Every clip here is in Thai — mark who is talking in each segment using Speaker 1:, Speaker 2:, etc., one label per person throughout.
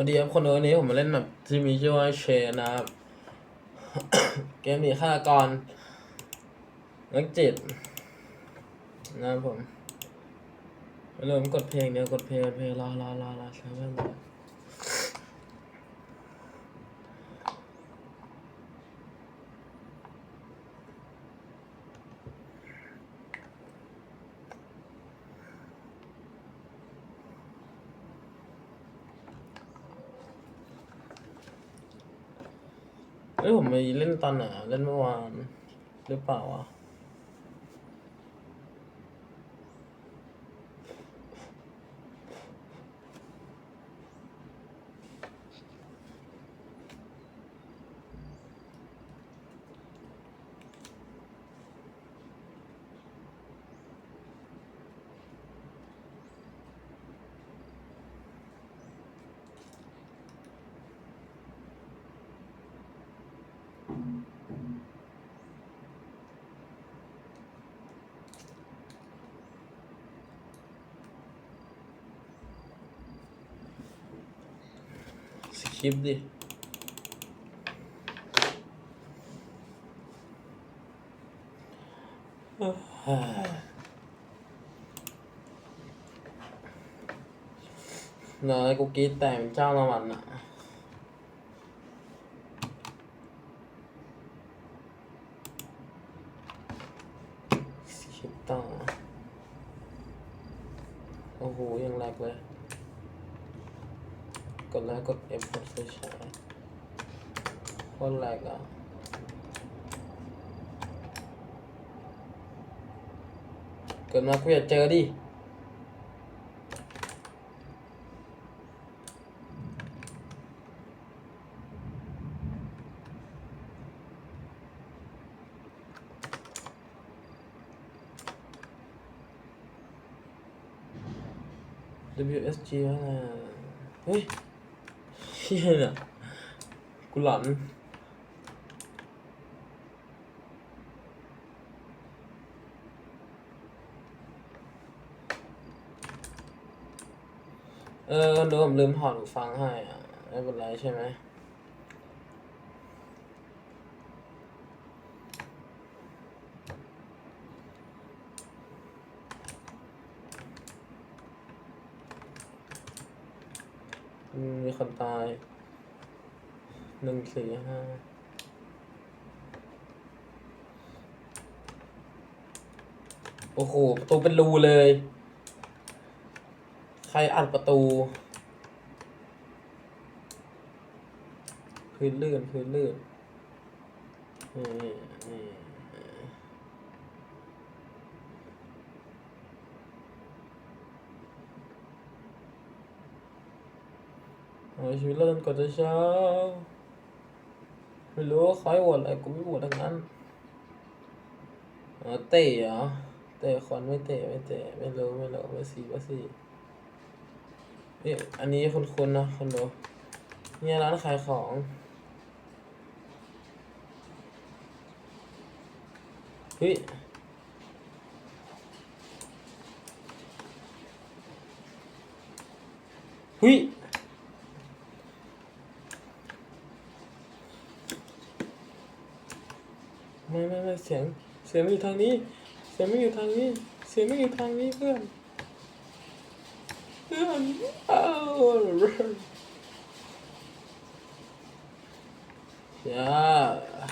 Speaker 1: วัสดีครับคนดูวันนี้ผมมาเล่นแบบที่มีชื่อว่าเชนนะครับ เกมนีฆาตกรนักจิต นะครับผมไม่รู้ผมกดเพลงเดี๋ยวกดเพลงกดเพลงรอรอรอรอใช้เวลา อ้ยผมไปเล่นตอนไหนอะเล่นเมื่อวานหรือเปล่าวะ สคริปต์ดิเนยกูกรีดแต่งเจ้าละวันอะสคริปต์ต่อโอ้โห ยังแรกเลย กดแล้วกด F กดไฟฉายโคตรแรกอะเกิดมากูอยากเจอดิ WSG อะไรอะเฮ้ยเฮียเนี่ยกูหลอน เออเดี๋ยวผมลืมถอดหูฟังให้อะไม่เป็นไรใช่ไหมมมีคนตายหนึ่งสี่ห้าโอ้โหประตูเป็นรูเลย ใครอัดประตู พื้นลื่นพื้นลื่นโอ้ยชีวิตเริ่มก่อนจะเช้าไม่รู้ว่าให้โหวตอะไรกูไม่โหวตทั้งนั้นเตะเหรอเตะคอนไม่เตะไม่เตะไม่รู้ไม่รู้ไม่สีไม่สี่ เอ๊ะอันนี้คนคนๆนะคนดูเนี่ยร้านขายของ เฮ้ย เฮ้ยไม่ไม่ไม่เสียง เสียงไม่อยู่ทางนี้ เสียงไม่อยู่ทางนี้ เสียงไม่อยู่ทางนี้เพื่อน เพื่อนอ้าวอย่า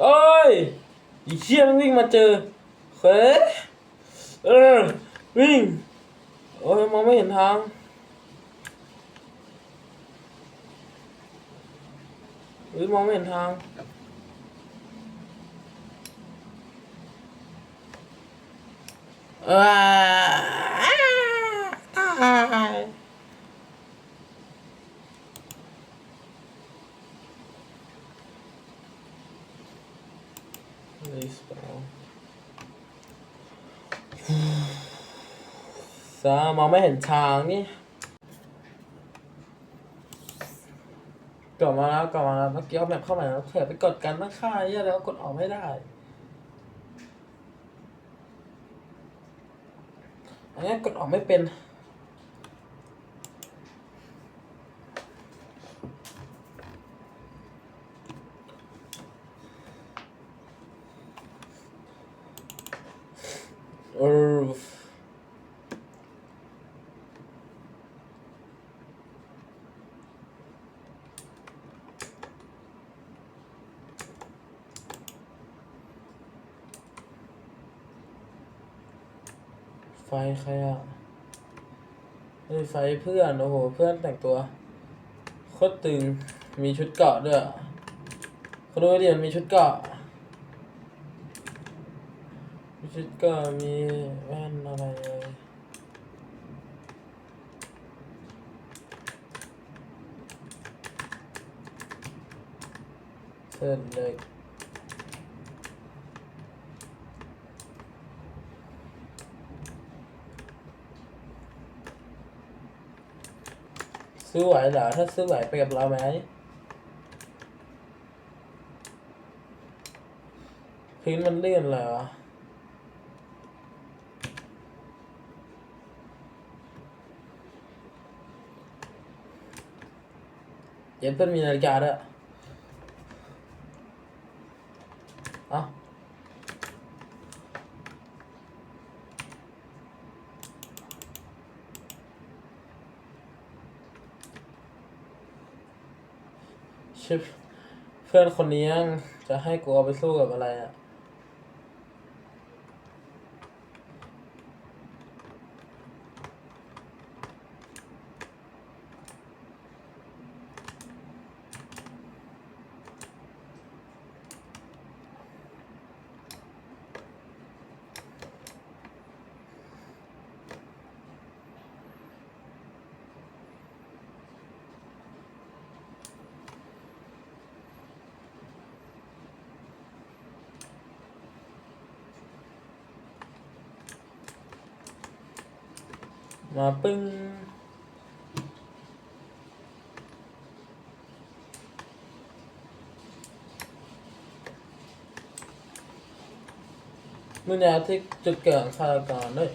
Speaker 1: โอ้ย อีเชี่ยมันวิ่งมาเจอเฮ้ยเออวิ่งโอ้ยมองไม่เห็นทางหรือมองไม่เห็นทางเออตายรีสปาว ซามองไม่เห็นทางนี่กลับมาแล้วกลับมาแล้วเมื่อกี้เอาแบบเข้ามาแล้วเผื่อไปกดกันตั้งค่าเหี้ยแล้วกดออกไม่ได้อันนี้กดออกไม่เป็นเออ ไฟใครอะเฮ้ยไฟเพื่อน โอ้โห เพื่อนแต่งตัวโคตรตึง มีชุดเกาะด้วยเขาดูดิมันมีชุดเกาะ มีชุดเกาะ มีแว่นอะไรเลยเส้นเล็ก ซื้อไหวเหรอ ถ้าซื้อไหวไปกับเราไหมพื้นมันเลื่อนเหรอเย็นเพื่อนมีนาฬิกาด้วย ชิปเพื่อนคนนี้ยังจะให้กูเอาไปสู้กับอะไรอะ มาปึ้งมือแนวที่จุดเกิดฆาตกรด้วย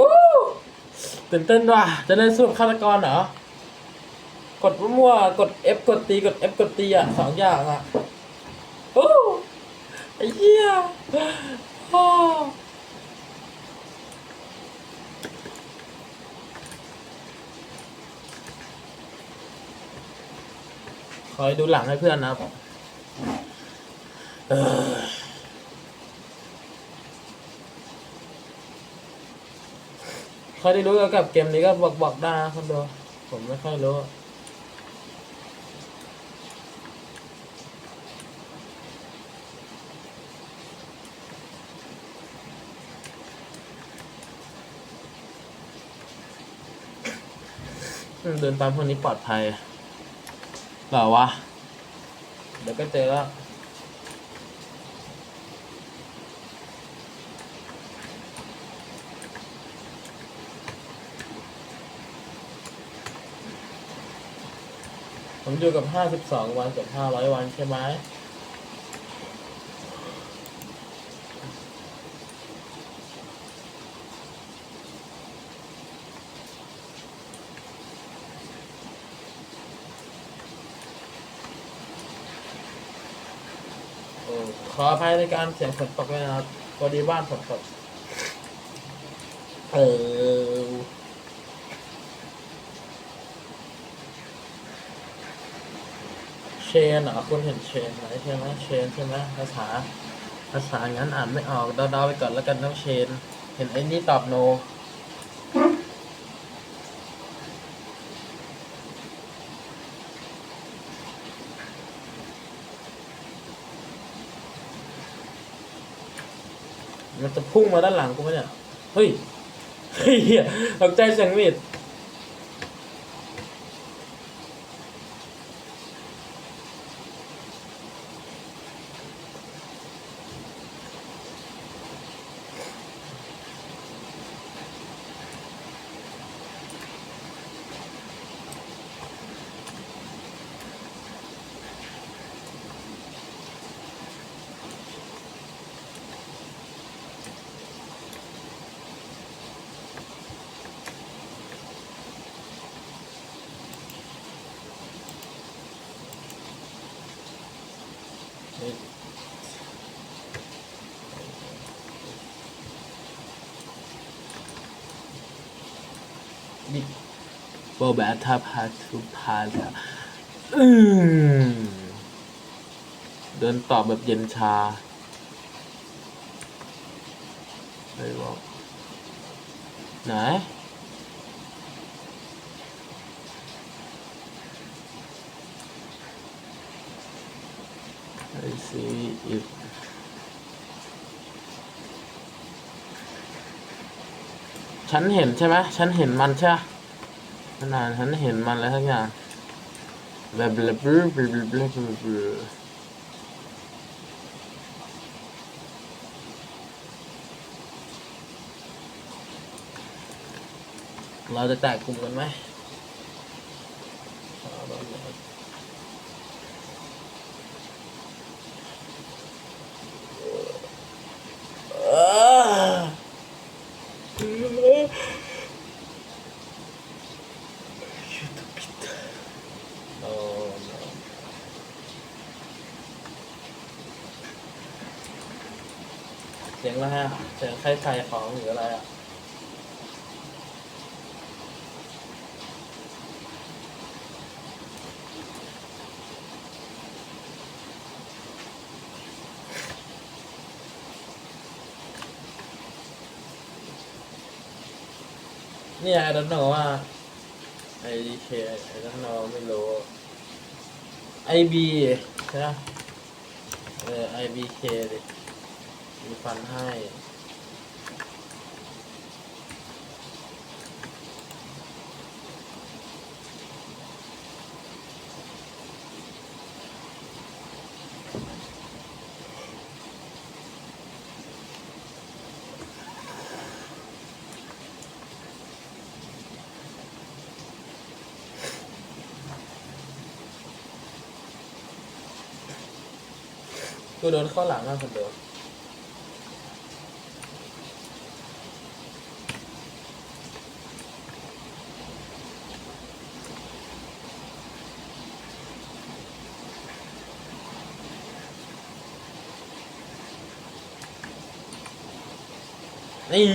Speaker 1: วู้ ตื่นเต้นว่ะจะเล่นสู้กับฆาตกรเหรอกดมั่วๆกด F กดตีกด F กดตีอะสองอย่างอะโอ้ไอ้เหี้ยโอ้คอยดูหลังให้เพื่อนนะครับเออ ใครที่รู้เกี่ยวกับเกมนี้ก็บอกบอกได้นะคนดูผมไม่ค่อยรู้เดินตามพวกนี้ปลอดภัยเหรอวะ เดี๋ยวก็เจอแล้ว ผมอยู่กับห้าสิบสองวันกับห้าร้อยวันใช่ไหมขออภัยในการเสียงฝนตกด้วยนะครับพอดีบ้านฝนตกเออ เชนเหรอคุณเห็นเชนไหมใช่ไหมเชนใช่ไหมภาษาภาษางั้นอ่านไม่ออกเดาๆไปก่อนแล้วกันต้องเชน เห็นไอ้นี่ตอบโนมันจะพุ่งมาด้านหลังกูไหมเนี่ย เฮ้ย เฮ้ยเหี้ยตกใจเสียงมีด บิ๊กโบแบทาพาทุพาลาอืมเดินตอบแบบเย็นชาไปบอกไหน I ฉันเห็นใช่ไหมฉันเห็นมันใช่ไหมขนาดฉันเห็นมันแล้วทั้งอย่างแบบแบบแบบแบบแบบแบบเราจะแตกกลุ่มกันไหมเออ โอ้ เสียงอะไรใครใส่ของหรืออะไรอะเนี่ยไอ้ดันโนว่าไอดีเคไอ้ดันโนไม่รู้ไอบีใช่ไหมเออไอบีเคดิมีฟันให้ กูโดนข้าหลังมากคนเดียวนี่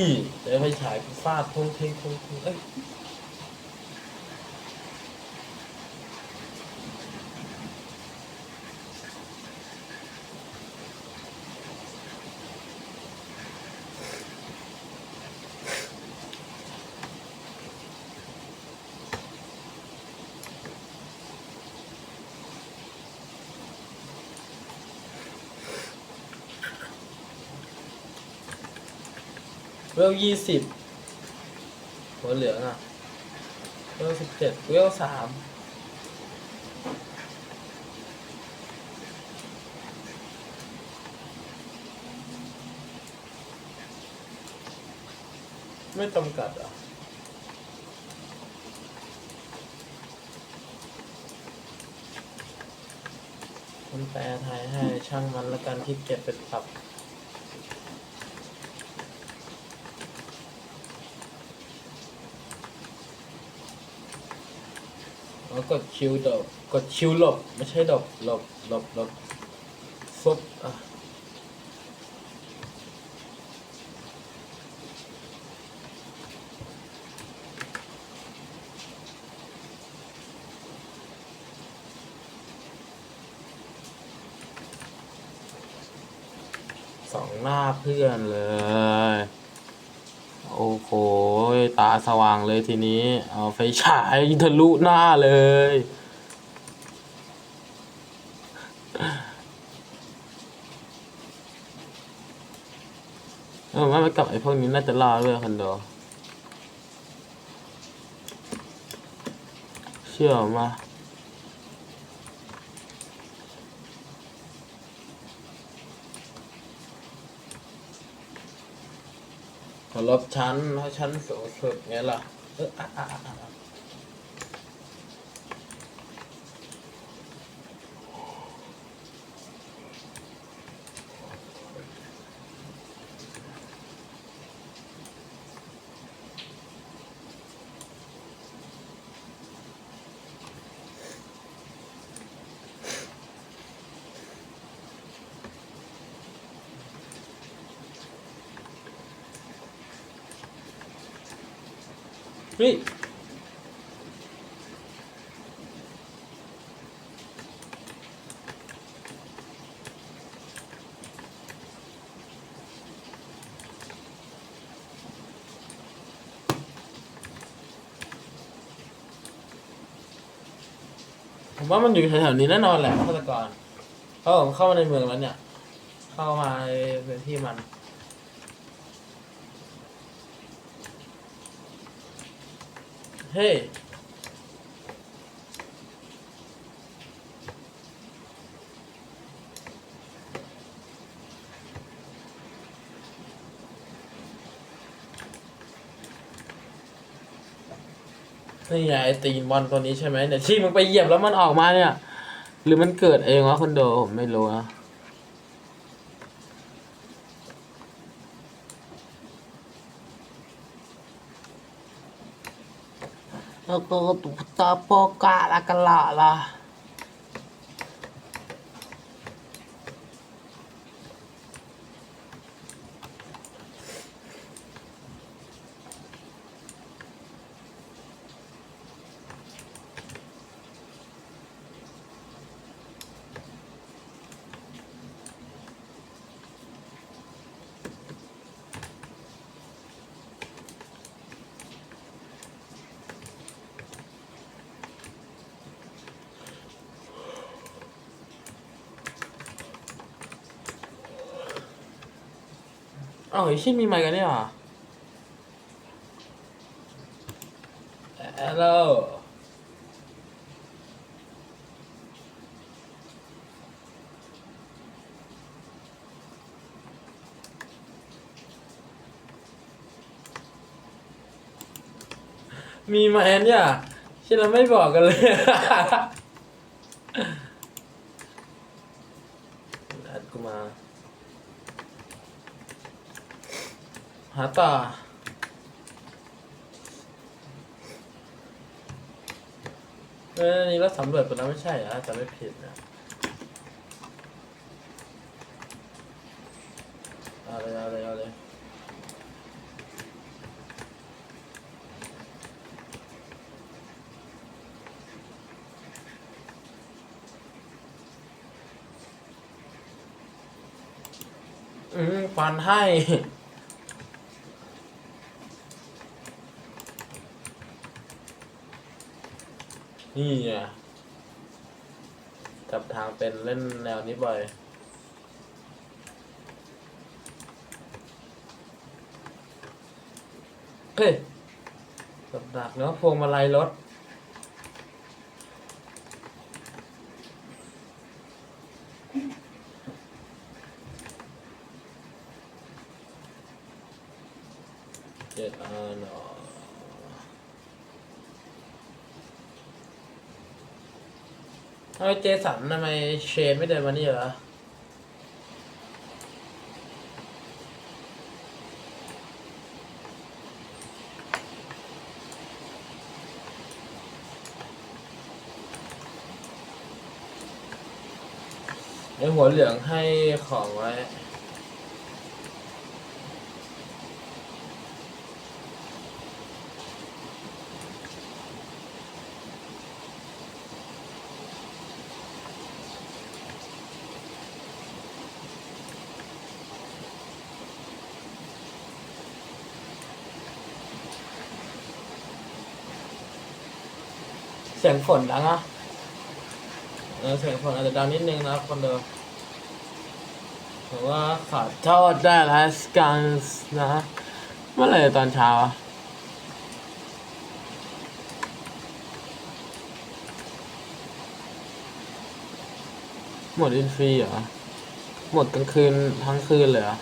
Speaker 1: เดี๋ยวไปฉายฟาดทุ่งทิ้งทุ่งทิ้งเอ้ย เวลยี่สิบหัวเหลืองอะเวลสิบเจ็ดเวลสามไม่จำกัดอะคนแปลไทยให้ช่างมันล้วกันที่เก็บเป็นปรับ กดคิวดอกกดคิวหลบ ไม่ใช่ดอกหลบหลบหลบฟุบอะสองหน้าเพื่อนเลย โอ้โห ตาสว่างเลยทีนี้ เอาไฟฉายทะลุหน้าเลย เออว่าไปกับไอ้พวกนี้น่าจะรอดด้วยคอนโดเชื่อมา ขอรบชั้นเพราะชั้นสูงสุดไงล่ะเอออะอะอะ เฮ้ยผมว่ามันอยู่แถวๆนี้แน่นอนแหละฆาตกรเพราะผมเข้ามาในเมืองแล้วเนี่ย เข้ามาในพื้นที่มัน เฮ้ยนี่ไงไอตีนบอลตัวนี้ใช่ไหมเนี่ยที่มึงไปเหยียบแล้วมันออกมาเนี่ย หรือมันเกิดเองวะคอนโดผมไม่รู้นะ แล้วก็ตุกตาโป อ้าวไอ้ชิมีไมค์กันเนี่ยเหรอ Hello มีไหมเนี่ยที่เราไม่บอกกันเลย แอดกูมา หาต่อเออนี่เราสำรวจไปแล้วไม่ใช่เหรอจะไม่ผิดนะเอาเลยเอาเลยเอาเลยอืมฟันให้ นี่ไงจับทางเป็นเล่นแนวนี้บ่อยเฮ้ยกับดักเนาะพวงมาลัยรถเจ็ดอันอ๋อท ไมเจสันทำไมเชนไม่เดินมานี่เหรอไอหัวเหลืองให้ของไว้ สียงฝนดังอะเออเสียงฝนอาจจะดังนิดนึงนะครับคนเดิมผมว่าขอโทษได้แล้วสกันนะเมื่อไหร่ตอนเช้าอะหมดอินฟรีเหรอ หมดกลางคืนทั้งคืนเลยเหรอ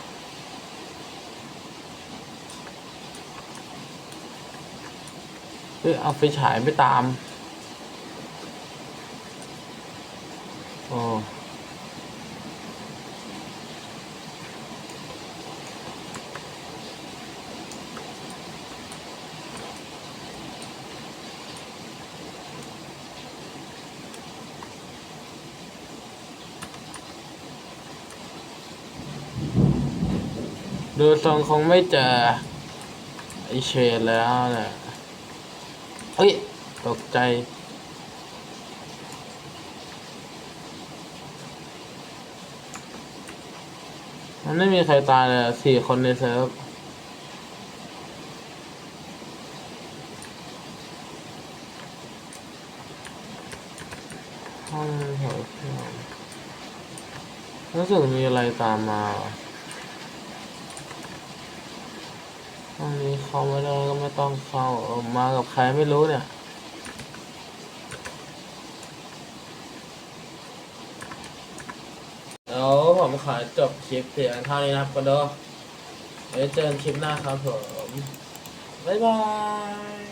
Speaker 1: เฮ้ยเอาไฟฉายไปตาม อดูทรงคงไม่เจอไอเชนแล้วนี่ยเฮ้ย ตกใจ มันไม่มีใครตายเลยสี่คนในเซิร์ฟห้องแถวเที่ยวรู้สึกมีอะไรตามมาว่ะห้องนี้เข้าไม่ได้ก็ไม่ต้องเข้าเออมากับใครไม่รู้เนี่ย เดี๋ยว ผมขอจบคลิปเพียงเท่านี้นะครับก็เด้อไว้เจอกันคลิปหน้าครับผม บ๊ายบาย